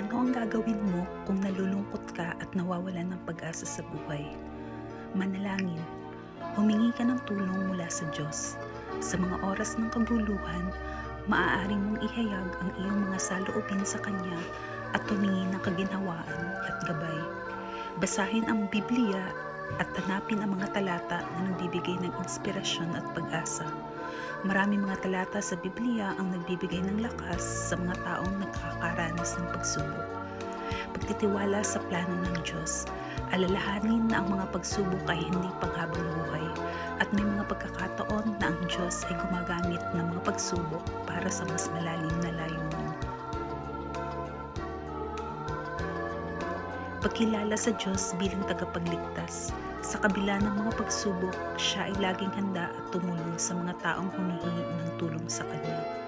Ano ang gagawin mo kung nalulungkot ka at nawawalan ng pag-asa sa buhay? Manalangin. Humingi ka ng tulong mula sa Diyos. Sa mga oras ng kaguluhan, maaaring mong ihayag ang iyong mga saloobin sa Kanya at humingi ng kaginhawaan at gabay. Basahin ang Biblia at hanapin ang mga talata na nagbibigay ng inspirasyon at pag-asa. Maraming mga talata sa Biblia ang nagbibigay ng lakas sa mga taong nagkakaranas ng pagsubok. Pagtitiwala sa plano ng Diyos, alalahanin na ang mga pagsubok ay hindi panghabang buhay at may mga pagkakataon na ang Diyos ay gumagamit ng mga pagsubok para sa mas malalim na layunin. Pagkilala sa Diyos bilang tagapagligtas. Sa kabila ng mga pagsubok, siya ay laging handa at tumulong sa mga taong humihingi ng tulong sa Kanya.